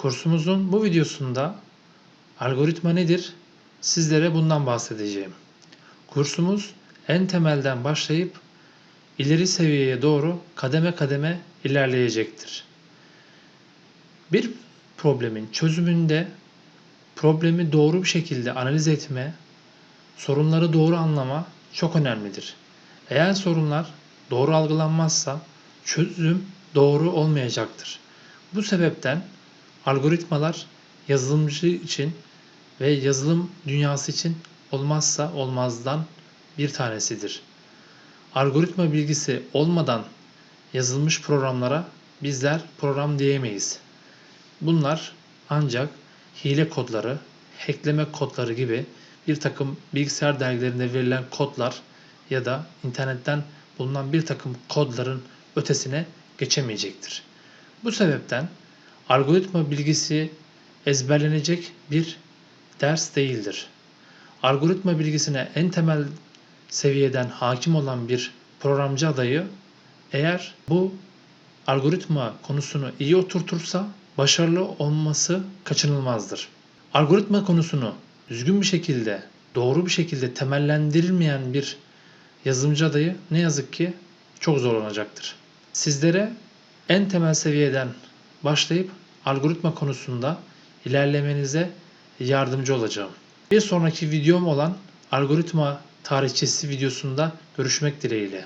Kursumuzun bu videosunda algoritma nedir? Sizlere bundan bahsedeceğim. Kursumuz en temelden başlayıp ileri seviyeye doğru kademe kademe ilerleyecektir. Bir problemin çözümünde problemi doğru bir şekilde analiz etme, sorunları doğru anlama çok önemlidir. Eğer sorunlar doğru algılanmazsa çözüm doğru olmayacaktır. Bu sebepten algoritmalar yazılımcı için ve yazılım dünyası için olmazsa olmazdan bir tanesidir. Algoritma bilgisi olmadan yazılmış programlara bizler program diyemeyiz. Bunlar ancak hile kodları, hackleme kodları gibi bir takım bilgisayar dergilerinde verilen kodlar ya da internetten bulunan bir takım kodların ötesine geçemeyecektir. Bu sebepten algoritma bilgisi ezberlenecek bir ders değildir. Algoritma bilgisine en temel seviyeden hakim olan bir programcı adayı eğer bu algoritma konusunu iyi oturtursa başarılı olması kaçınılmazdır. Algoritma konusunu düzgün bir şekilde, doğru bir şekilde temellendirilmeyen bir yazılımcı adayı ne yazık ki çok zorlanacaktır. Sizlere en temel seviyeden başlayıp algoritma konusunda ilerlemenize yardımcı olacağım. Bir sonraki videom olan algoritma tarihçesi videosunda görüşmek dileğiyle.